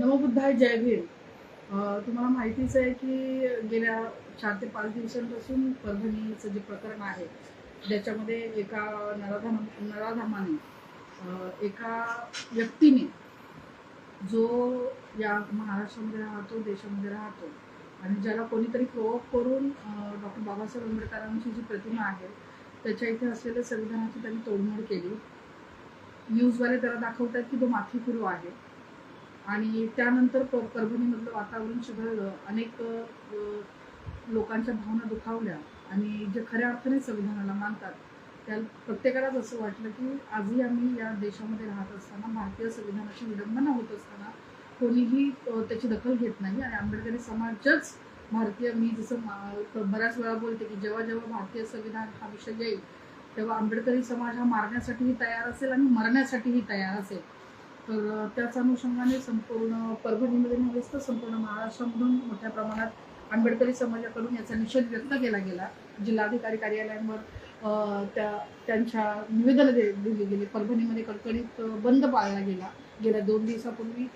नवबुद्धाय जय भीम. तुम्हाला माहितीच आहे की गेल्या चार ते पाच दिवसांपासून परभणीचं जे प्रकरण आहे ज्याच्यामध्ये एका नराधाम नराधामाने एका व्यक्तीने जो या महाराष्ट्रामध्ये राहतो देशामध्ये राहतो आणि ज्याला कोणीतरी प्रोवोक करून डॉक्टर बाबासाहेब आंबेडकरांची जी प्रतिमा आहे त्याच्या इथे असलेल्या संविधानाची त्यांनी तोडमोड केली. न्यूजवाले त्याला दाखवतात की तो माथी आहे. आणि त्यानंतर प परभणीमधलं वातावरण सुधारलं अनेक लोकांच्या भावना दुखावल्या आणि जे खऱ्या अर्थाने संविधानाला मानतात त्या प्रत्येकालाच असं वाटलं की आजही आम्ही या देशामध्ये राहत असताना भारतीय संविधानाची विडंबना होत असताना कोणीही त्याची दखल घेत नाही आणि आंबेडकरी समाजच भारतीय मी जसं बऱ्याच वेळा बोलते की जेव्हा जेव्हा भारतीय संविधान हा विषय येईल तेव्हा आंबेडकरी समाज हा मारण्यासाठीही तयार असेल आणि मरण्यासाठीही तयार असेल. तर त्याच अनुषंगाने संपूर्ण परभणीमध्ये नव्हेच तर संपूर्ण महाराष्ट्रामधून मोठ्या प्रमाणात आंबेडकरी समाजाकडून याचा निषेध व्यक्त केला गेला. जिल्हाधिकारी कार्यालयांवर त्या त्यांच्या निवेदन दे दिली गेली. परभणीमध्ये कडकडीत बंद पाळला गेला. गेल्या दोन दिवसापूर्वी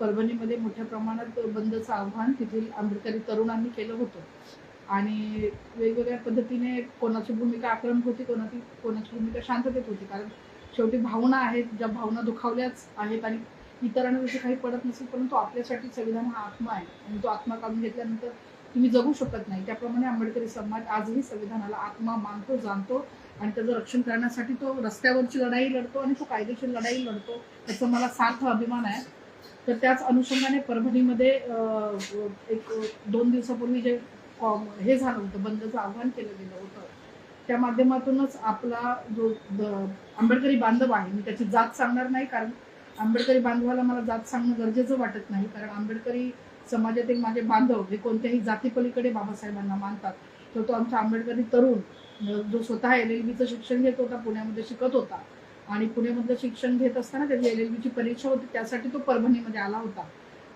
परभणीमध्ये मोठ्या प्रमाणात बंदचं आव्हान तेथील आंबेडकरी तरुणांनी केलं होतं. आणि वेगवेगळ्या पद्धतीने कोणाची भूमिका आक्रमक होती कोणाची कोणाची भूमिका शांततेत होती. कारण शेवटी भावना आहेत ज्या भावना दुखावल्याच आहेत आणि इतरांना काही पडत नसेल परंतु आपल्यासाठी संविधान हा आत्मा आहे. आणि तो आत्मा काढून घेतल्यानंतर तुम्ही जगू शकत नाही. त्याप्रमाणे आंबेडकरी समाज आजही संविधानाला आत्मा मानतो जाणतो आणि त्याचं रक्षण करण्यासाठी तो रस्त्यावरची लढाई लढतो आणि तो कायदेशीर लढाई लढतो त्याचा मला सार्थ अभिमान आहे. तर त्याच अनुषंगाने परभणीमध्ये एक दोन दिवसापूर्वी जे कॉम- हे झालं होतं बंदचं आव्हान केलं गेलं होतं. त्या माध्यमातूनच आपला जो द- आंबेडकरी बांधव आहे मी त्याची जात सांगणार नाही कारण आंबेडकरी बांधवाला मला जात सांगणं गरजेचं वाटत नाही कारण आंबेडकरी समाजातील माझे बांधव हे कोणत्याही जातीपलीकडे बाबासाहेबांना मानतात. तर तो आमचा आंबेडकरी तरुण जो स्वतः एल एल बीचं शिक्षण घेत होता पुण्यामध्ये शिकत होता. आणि पुण्यामधलं शिक्षण घेत असताना त्याची एल एल बीची परीक्षा होती त्यासाठी तो परभणीमध्ये आला होता.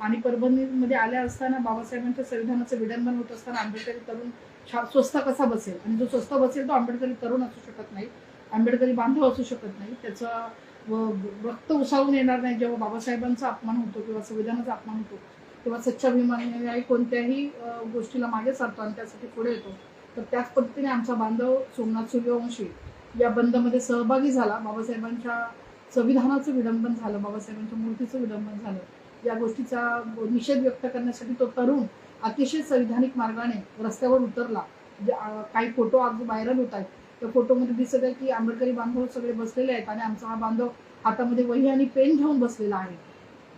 आणि परभणीमध्ये आल्या असताना बाबासाहेबांच्या संविधानाचं विडंबन होत असताना आंबेडकरी तरुण छा स्वस्त कसा बसेल? आणि जो स्वस्त बसेल तो आंबेडकरी तरुण असू शकत नाही आंबेडकरी बांधव असू शकत नाही. त्याचा व- रक्त उसाळून येणार नाही जेव्हा बाबासाहेबांचा अपमान होतो किंवा संविधानाचा अपमान होतो किंवा सच्चाभिमानी कोणत्याही गोष्टीला मागे सारतो आणि त्यासाठी पुढे येतो. तर त्याच पद्धतीने आमचा बांधव सोमनाथ सूर्यवंशी या बंदमध्ये सहभागी झाला. बाबासाहेबांच्या संविधानाचं विडंबन झालं बाबासाहेबांच्या मूर्तीचं विडंबन झालं. या गोष्टीचा निषेध व्यक्त करण्यासाठी तो तरुण अतिशय संविधानिक मार्गाने रस्त्यावर उतरला. म्हणजे, काही फोटो अगदी व्हायरल होत आहेत. त्या फोटोमध्ये दिसत आहे की आंबेडकरी बांधव सगळे बसलेले आहेत आणि आमचा हा बांधव हातामध्ये वही आणि पेन घेऊन बसलेला आहे.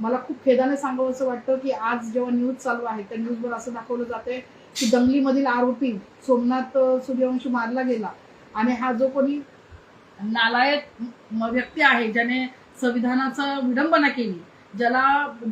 मला खूप खेदाने सांगावं असं वाटतं की आज जेव्हा न्यूज चालू आहे त्या न्यूजवर असं दाखवलं जाते की दंगलीमधील आरोपी सोमनाथ सूर्यवंशी मारला गेला. आणि हा जो कोणी नालायक व्यक्ती आहे ज्याने संविधानाचा विडंबना केली ज्याला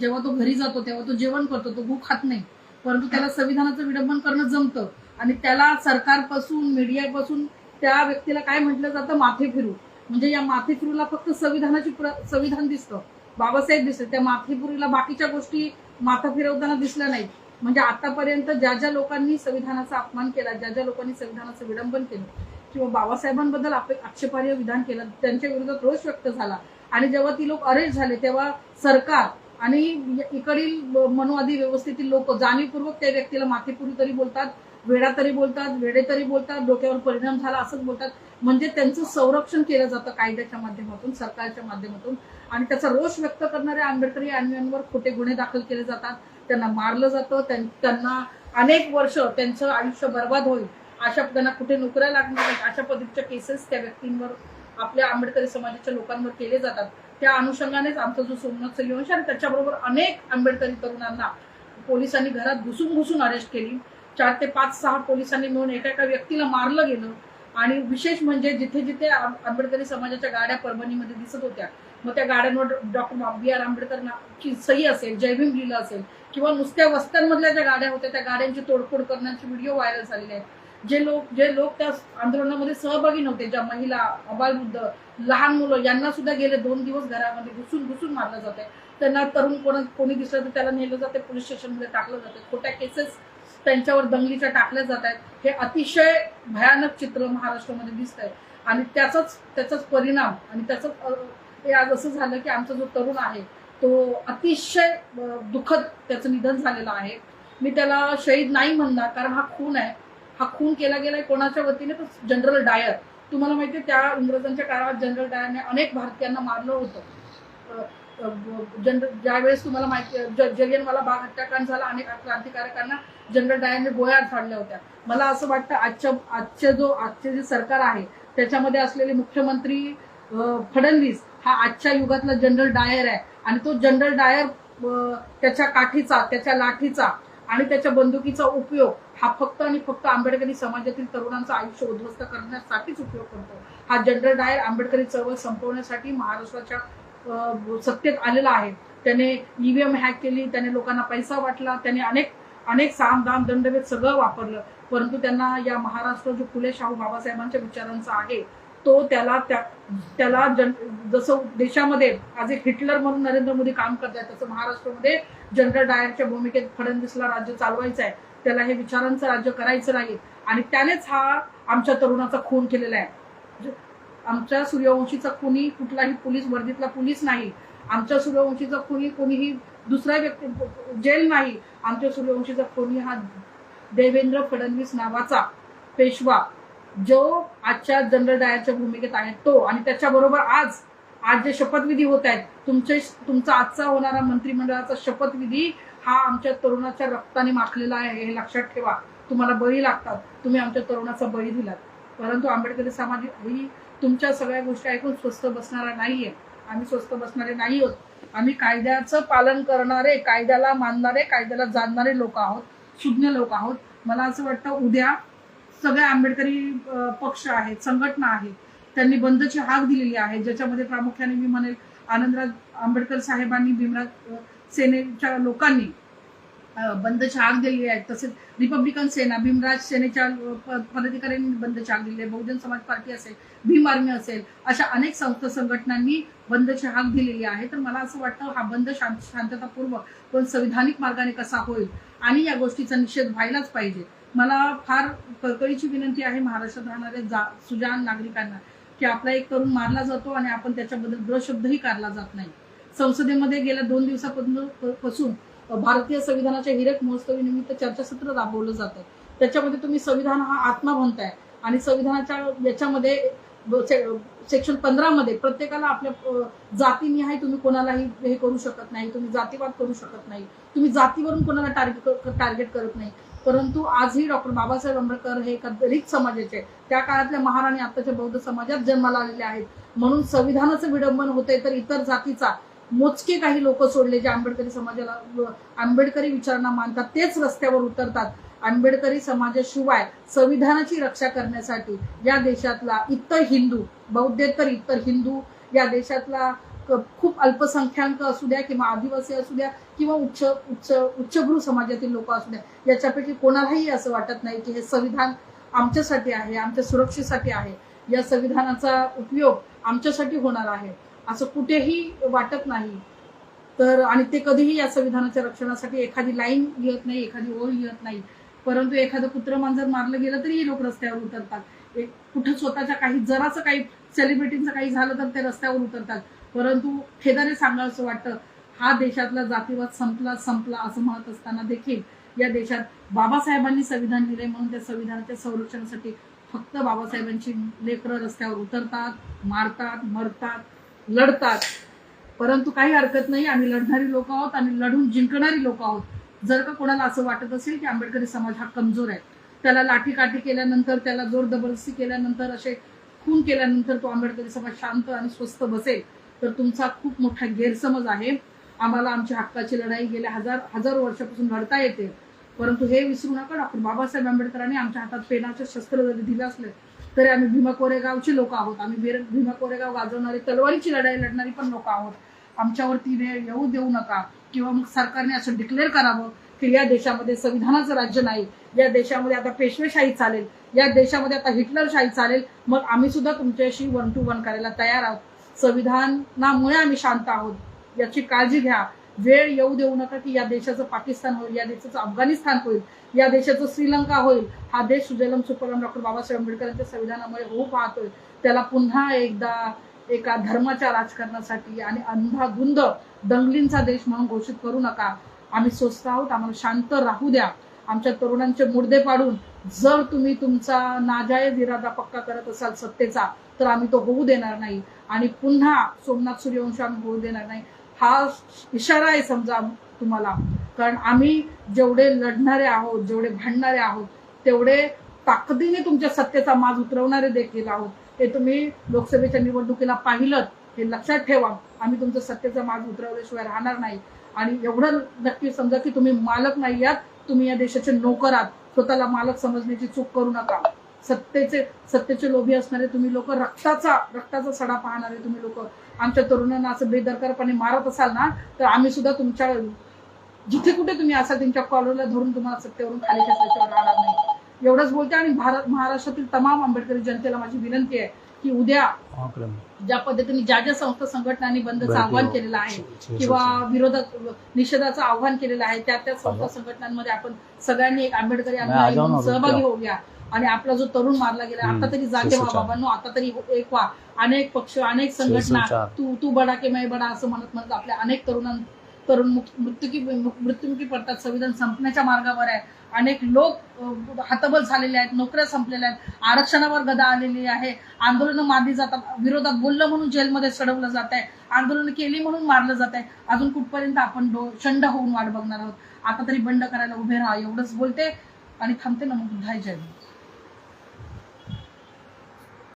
जेव्हा तो घरी जातो तेव्हा तो जेवण करतो तो भूक खात नाही. परंतु त्याला संविधानाचं विडंबन करणं जमतं. आणि त्याला सरकारपासून मीडियापासून त्या व्यक्तीला काय म्हटलं जातं? माथे फिरू. म्हणजे या माथे फिरूला फक्त संविधानाची संविधान दिसतं. बाबासाहेब दिसते त्या माथेपुरीला बाकीच्या गोष्टी माथा फिरवताना दिसल्या नाहीत. म्हणजे आतापर्यंत ज्या ज्या लोकांनी संविधानाचा अपमान केला ज्या ज्या लोकांनी संविधानाचं विडंबन केलं किंवा बाबासाहेबांबद्दल आक्षेपार्ह विधान केलं त्यांच्या विरोधात रोष व्यक्त झाला. आणि जेव्हा ती लोक अरेस्ट झाले तेव्हा सरकार आणि इकडील मनोवादी व्यवस्थेतील लोक जाणीवपूर्वक त्या व्यक्तीला माथेपुरी तरी बोलतात वेडा तरी बोलतात वेडे तरी बोलतात डोक्यावर परिणाम झाला असंच बोलतात. म्हणजे त्यांचं संरक्षण केलं जातं कायद्याच्या माध्यमातून सरकारच्या माध्यमातून. आणि त्याचा रोष व्यक्त करणाऱ्या आंबेडकरी अन्यांवर खोटे गुन्हे दाखल केले जातात. त्यांना मारलं जातं त्यांना अनेक वर्ष त्यांचं आयुष्य बर्बाद होईल अशा त्यांना कुठे नोकऱ्या लागणार अशा पद्धतीच्या केसेस त्या व्यक्तींवर आपल्या आंबेडकरी समाजाच्या लोकांवर केले जातात. त्या अनुषंगानेच आमचा जो सोमनाथ सूर्यवंशी आणि त्याच्याबरोबर अनेक आंबेडकरी तरुणांना पोलिसांनी घरात घुसून घुसून अरेस्ट केली. चार ते पाच सहा पोलिसांनी मिळून एका एका व्यक्तीला मारलं गेलं. आणि विशेष म्हणजे जिथे जिथे आंबेडकरी समाजाच्या गाड्या परभणीमध्ये दिसत होत्या मग त्या गाड्यांवर डॉक्टर बी आर आंबेडकरची सही असेल जयभीम लिहिलं असेल किंवा नुसत्या वस्त्यांमधल्या ज्या गाड्या होत्या त्या गाड्यांची तोडफोड करण्याचे व्हिडिओ व्हायरल झालेले आहेत. जे लोक जे लोक त्या आंदोलनामध्ये सहभागी नव्हते ज्या महिला अबालवृद्ध लहान मुलं यांना सुद्धा गेले दोन दिवस घरामध्ये घुसून घुसून मारलं जाते. त्यांना तरुण कोण कोणी दिसलं तर त्याला नेलं जाते पोलीस स्टेशनमध्ये टाकलं जाते. खोट्या केसेस त्यांच्यावर दंगलीच्या टाकल्या जात आहेत. हे अतिशय भयानक चित्र महाराष्ट्रामध्ये दिसत आहे आणि त्याचाच त्याचाच परिणाम आणि त्याचाच हे आज असं झालं की आमचा जो तरुण आहे तो अतिशय दुःखद त्याचं निधन झालेलं आहे. मी त्याला शहीद नाही म्हणणार कारण हा खून आहे. हा खून केला गेलाय कोणाच्या वतीने? तर जनरल डायर. तुम्हाला माहिती आहे त्या इंग्रजांच्या काळात जनरल डायरने अनेक भारतीयांना मारलं होतं. जनरल ज्यावेळेस तुम्हाला माहिती जलियनवाला बाग हत्याकांड झाला अनेक क्रांतिकारकांना जनरल डायरने गोळ्या फाडल्या होत्या. मला असं वाटतं आजच्या आजचे जो आजचे जे सरकार आहे त्याच्यामध्ये असलेले मुख्यमंत्री फडणवीस हा आजच्या युगातला जनरल डायर आहे. आणि तो जनरल डायर त्याच्या काठीचा त्याच्या लाठीचा आणि त्याच्या बंदुकीचा उपयोग हा फक्त आणि फक्त आंबेडकरी समाजातील तरुणांचं आयुष्य उद्ध्वस्त करण्यासाठीच उपयोग करतो. हा जनरल डायर आंबेडकरी चळवळ संपवण्यासाठी महाराष्ट्राच्या अं, सत्तेत आलेला आहे. त्याने ईव्हीएम हॅक केली त्याने लोकांना पैसा वाटला त्याने अनेक अनेक साम दाम दंडभेद सगळं वापरलं. परंतु त्यांना या महाराष्ट्र जो फुले शाहू बाबासाहेबांच्या विचारांचा आहे तो त्याला त्या त्याला जन जसं देशामध्ये आज एक हिटलर म्हणून नरेंद्र मोदी काम करत आहेत तसं महाराष्ट्रामध्ये जनरल डायरच्या भूमिकेत फडणवीसला राज्य चालवायचं आहे त्याला हे विचारांचं राज्य करायचं नाही. आणि त्यानेच हा आमच्या तरुणाचा खून केलेला आहे. म्हणजे आमच्या सूर्यवंशीचा कुणी कुठलाही पोलीस वर्दीतला पोलीस नाही. आमच्या सूर्यवंशीचा कुणी कोणीही दुसरा व्यक्ती जेल नाही. आमच्या सूर्यवंशीचा कोणी हा देवेंद्र फडणवीस नावाचा पेशवा जो आजच्या जनरल डायरच्या भूमिकेत आहे तो. आणि त्याच्याबरोबर आज आज जे शपथविधी होत आहेत तुमचे तुमचा आजचा होणारा मंत्रिमंडळाचा शपथविधी हा आमच्या तरुणाच्या रक्ताने माखलेला आहे हे लक्षात ठेवा. तुम्हाला बळी लागतात. तुम्ही आमच्या तरुणाचा बळी दिलात. परंतु आंबेडकरी समाज ही तुमच्या सगळ्या गोष्टी ऐकून स्वस्त बसणारा नाहीये. आम्ही स्वस्त बसणारे नाही आहोत. आम्ही कायद्याचं पालन करणारे कायद्याला मानणारे कायद्याला जाणणारे लोक आहोत. सुज्ञ लोक आहोत. मला असं वाटतं उद्या सगळे आंबेडकरी पक्ष आहेत संघटना आहेत त्यांनी बंदची हाक दिलेली आहे. ज्याच्यामध्ये प्रामुख्याने मी म्हणेल आनंदराज आंबेडकर साहेबांनी भीमराज सेनेच्या लोकांनी बंदची हाक दिलेली आहे. तसेच रिपब्लिकन सेना भीमराज सेनेच्या पदाधिकाऱ्यांनी बंदची हाक दिलेली आहे. बहुजन समाज पार्टी असेल भीम आर्मी असेल अशा अनेक संस्था संघटनांनी बंदची हाक दिलेली आहे. तर मला असं वाटतं हा बंद शांत शांततापूर्वक पण संविधानिक मार्गाने कसा होईल आणि या गोष्टीचा निषेध व्हायलाच पाहिजे. मला फार कळकळीची विनंती आहे महाराष्ट्रात राहणाऱ्या जा सुजान नागरिकांना की आपला एक तरुण मारला जातो आणि आपण त्याच्याबद्दल ग्रशब्दही काढला जात नाही. संसदेमध्ये गेल्या दोन दिवसापासून भारतीय संविधानाच्या हिरक महोत्सवीनिमित्त चर्चासत्र राबवलं जातं. त्याच्यामध्ये तुम्ही संविधान हा आत्मा म्हणताय आणि संविधानाच्या याच्यामध्ये सेक्शन पंधरा मध्ये प्रत्येकाला आपल्या जातीनिहाय तुम्ही कोणालाही हे करू शकत नाही तुम्ही जातीवाद करू शकत नाही तुम्ही जातीवरून कोणाला टार्गेट टार्गेट करत नाही. परंतु आजही डॉक्टर बाबासाहेब आंबेडकर हे एका दलित समाजाचे त्या काळातल्या महाराणी आत्ताच्या आताच्या बौद्ध समाजात जन्माला आलेले आहेत. म्हणून संविधानाचं विडंबन होते तर इतर जातीचा मोजके काही लोक सोडले जे आंबेडकरी समाजाला आंबेडकरी विचारांना मानतात तेच रस्त्यावर उतरतात. आंबेडकरी समाजाशिवाय संविधानाची रक्षा करण्यासाठी या देशातला इतर हिंदू बौद्धेतर इतर हिंदू या देशातला खूप अल्पसंख्याक असू द्या किंवा आदिवासी असू द्या किंवा उच्च उच्च उच्चभ्रू समाजातील लोक असू द्या याच्यापैकी कोणालाही असं वाटत नाही की हे संविधान आमच्यासाठी आहे आमच्या सुरक्षेसाठी आहे. या संविधानाचा उपयोग आमच्यासाठी होणार आहे असं कुठेही वाटत नाही. तर आणि ते कधीही या संविधानाच्या रक्षणासाठी एखादी लाईन लिहत नाही एखादी ओळ लिहत नाही. परंतु एखादं कुत्र मांजर मारलं गेलं तरी हे लोक रस्त्यावर उतरतात. एक कुठं स्वतःच्या काही जराचं काही सेलिब्रिटींचं काही झालं तर ते रस्त्यावर उतरतात. परंतु खेदाने सांगावं वाटतं हा देशातला जातीवाद संपला संपला असं म्हणत असताना देखील या देशात बाबासाहेबांनी संविधान दिले म्हणून त्या संविधानाच्या संरक्षणासाठी फक्त बाबासाहेबांची लेकरं रस्त्यावर उतरतात मारतात मरतात लढतात. परंतु काही हरकत नाही आम्ही लढणारी लोक आहोत आणि लढून जिंकणारी लोक आहोत. जर का कोणाला असं वाटत असेल की आंबेडकरी समाज हा कमजोर आहे त्याला लाठीकाठी केल्यानंतर त्याला जोर जबरदस्ती केल्यानंतर असे खून केल्यानंतर तो आंबेडकरी समाज शांत आणि स्वस्थ बसेल. तर तुमचा खूप मोठा गैरसमज आहे. आम्हाला आमच्या हक्काची लढाई गेल्या हजार हजार वर्षापासून लढता येते. परंतु हे विसरू नका डॉक्टर बाबासाहेब आंबेडकरांनी आमच्या हातात पेनाचे शस्त्र जरी दिलं असले तरी आम्ही भीमा कोरेगावचे लोक आहोत. आम्ही भीमा कोरेगाव गाजवणारी तलवारीची लढाई लढणारी पण लोक आहोत. आमच्यावरती वेळ येऊ देऊ नका किंवा मग सरकारने असं डिक्लेअर करावं की या देशामध्ये संविधानाचं राज्य नाही. या देशामध्ये आता पेशवेशाही चालेल. या देशामध्ये आता हिटलरशाही चालेल. मग आम्ही सुद्धा तुमच्याशी वन टू वन करायला तयार आहोत. संविधानामुळे आम्ही शांत आहोत. याची काळजी घ्या. वेळ येऊ देऊ नका की या देशाचं पाकिस्तान होईल या देशाचं अफगाणिस्तान होईल या देशाचं श्रीलंका होईल. हा देश सुजलम सुपलम डॉक्टर बाबासाहेब आंबेडकरांच्या संविधानामुळे होऊ पाहतोय. त्याला पुन्हा एकदा एका धर्माच्या राजकारणासाठी आणि अंधाधुंद दंगलींचा देश म्हणून घोषित करू नका. आम्ही स्वस्त आहोत आम्हाला शांत राहू द्या. आमच्या तरुणांचे मुर्दे पाडून जर तुम्ही तुमचा नाजायज इरादा पक्का करत असाल सत्तेचा तर आम्ही तो होऊ देणार नाही. आणि पुन्हा सोमनाथ सूर्यवंश आम्ही होऊ देणार नाही. हा इशारा आहे समजा तुम्हाला. कारण आम्ही जेवढे लढणारे आहोत जेवढे भांडणारे आहोत तेवढे ताकदीने तुमच्या सत्तेचा माज उतरवणारे देखील आहोत. हे तुम्ही लोकसभेच्या निवडणुकीला पाहिलं हे लक्षात ठेवा. आम्ही तुमचं सत्तेचा माज उतरवल्याशिवाय राहणार नाही. आणि एवढं नक्की समजा की तुम्ही मालक नाही आहात तुम्ही या देशाचे नोकर आहात. स्वतःला मालक समजण्याची चूक करू नका. सत्तेचे सत्तेचे लोभी असणारे तुम्ही लोक रक्ताचा रक्ताचा सडा पाहणारे तुम्ही लोक. आमच्या तरुणांना असं बेदरकारपणे मारत असाल ना तर आम्ही सुद्धा तुमच्या जिथे कुठे तुम्ही असाल तुमच्या कॉलरला धरून तुम्हाला सत्तेवरून खाली खेचल्याशिवाय राहणार नाही. एवढंच बोलते आणि भारत महाराष्ट्रातील तमाम आंबेडकरी जनतेला माझी विनंती आहे की उद्या ज्या पद्धतीने ज्या ज्या संस्था संघटनांनी बंदचं आव्हान केलेलं आहे किंवा विरोधात निषेधाचं आव्हान केलेलं आहे त्या त्या संस्था संघटनांमध्ये आपण सगळ्यांनी एक आंबेडकरी सहभागी. होऊया आणि आपला जो तरुण मारला गेला आता तरी जागे व्हा. बाबांनो आता तरी एक व्हा अनेक पक्ष अनेक संघटना. तू तू बडा के मैं बडा असं म्हणत म्हणत आपल्या अनेक तरुणां तरुण मृत्युकी मृत्युमुखी पडतात. संविधान संपण्याच्या मार्गावर आहे. अनेक लोक हातबल हतबल झालेले आहेत. नोकऱ्या संपलेल्या आहेत. आरक्षणावर गदा आलेली आहे. आंदोलनं मारली जातात. विरोधात बोललं म्हणून जेलमध्ये सडवलं जात आहे. आंदोलनं केली म्हणून मारलं जात आहे. अजून कुठपर्यंत आपण डो- शंड होऊन वाट बघणार आहोत? आता तरी बंड करायला उभे राहा. एवढंच बोलते. आणि थांबते ना मग. बुद्धाय जय